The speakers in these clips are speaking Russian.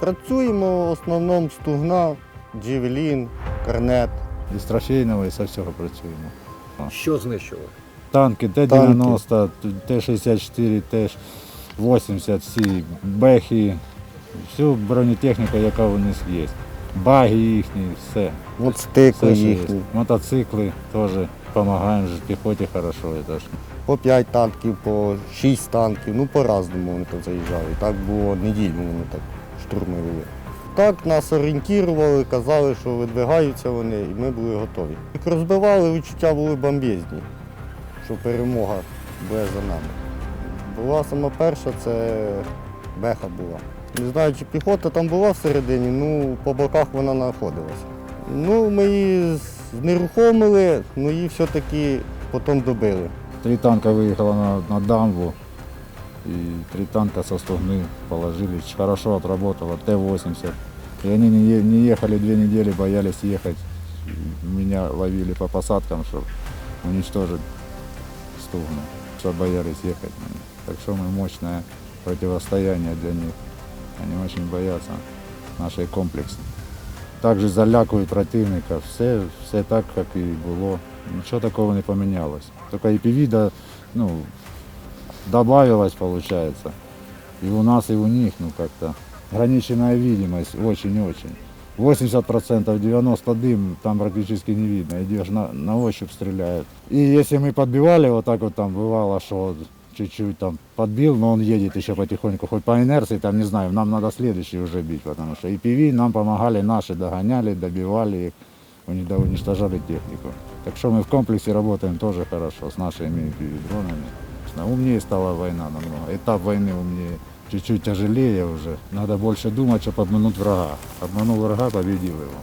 Працюємо в основному стугна, джевелін, корнет. Із трофейного і со всього працюємо. Що знищили? Танки Т-90, Т-64, Т-80, всі бехи, всю бронетехніку, яка у них є. Баги їхні, все. Мотоцикли все що є. їхні. Мотоцикли теж допомагаємо піхоті хорошо. По 5 танків, по 6 танків, ну по-разному вони тут заїжджали. Так було неділю вони так штурми. Так нас орієнтували, казали, що видвигаються вони, і ми були готові. Як розбивали, відчуття були бомбезні, що перемога буде за нами. Була сама перша, це беха була. Не знаю, чи піхота там була всередині, ну по боках вона знаходилася. Ну, ми її знерухомили, ну її все-таки потім добили. Три танка виїхало на, на дамбу, и три танка со стугны положили. Хорошо отработало, Т-80. И они не, е- не ехали две недели, боялись ехать. И Меня ловили по посадкам, чтобы уничтожить стугну, что боялись ехать. Так что мы мощное противостояние для них. Они очень боятся нашей комплексы. Также залякують противника. Все, все так, як і було. Нічого такого не помінялось. Тільки EPV да, ну, добавилось, получается. И у нас, и у них, ну, как-то ограниченная видимость очень-очень. 80%, 90% дым там практически не видно. Идешь на, на ощупь стреляют. И если мы подбивали, вот так вот там бывало, что чуть-чуть там подбил, но он едет еще потихоньку, хоть по инерции, там не знаю, нам надо следующий уже бить, потому что и PV нам помогали наши, догоняли, добивали их, уничтожали технику. Так что мы в комплексе работаем тоже хорошо с нашими дронами. Умнее стала война намного. Этап войны умнее. Чуть-чуть тяжелее уже. Надо больше думать, чтобы обмануть врага. Обманул врага, победил его.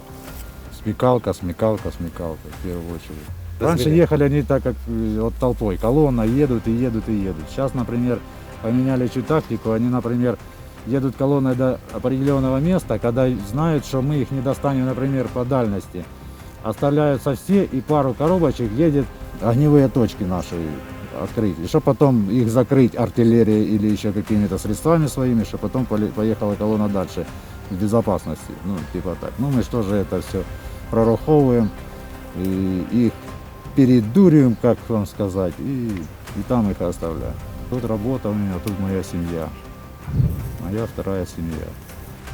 Смекалка, смекалка, смекалка в первую очередь. Раньше ехали они так, как э, вот толпой. Колонна едут и едут и едут. Сейчас, например, поменяли чуть тактику. Они, например, едут колонной до определенного места, когда знают, что мы их не достанем, например, по дальности. Оставляются все и пару коробочек едет огневые точки наши открыть. И чтобы потом их закрыть артиллерией или еще какими-то средствами своими, чтобы потом поле- поехала колонна дальше в безопасности. Ну, типа так. Ну, мы что же это все прораховываем и их передуриваем, как вам сказать, и, и там их оставляем. Тут работа у меня, тут моя семья. Моя вторая семья.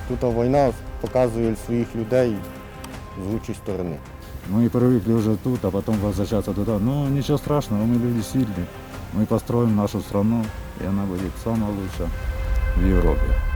Тут війна показує своїх людей з лучшої сторони. Мы привыкли уже тут, а потом возвращаться туда. Но ничего страшного, мы люди сильные. Мы построим нашу страну, и она будет самая лучшая в Европе.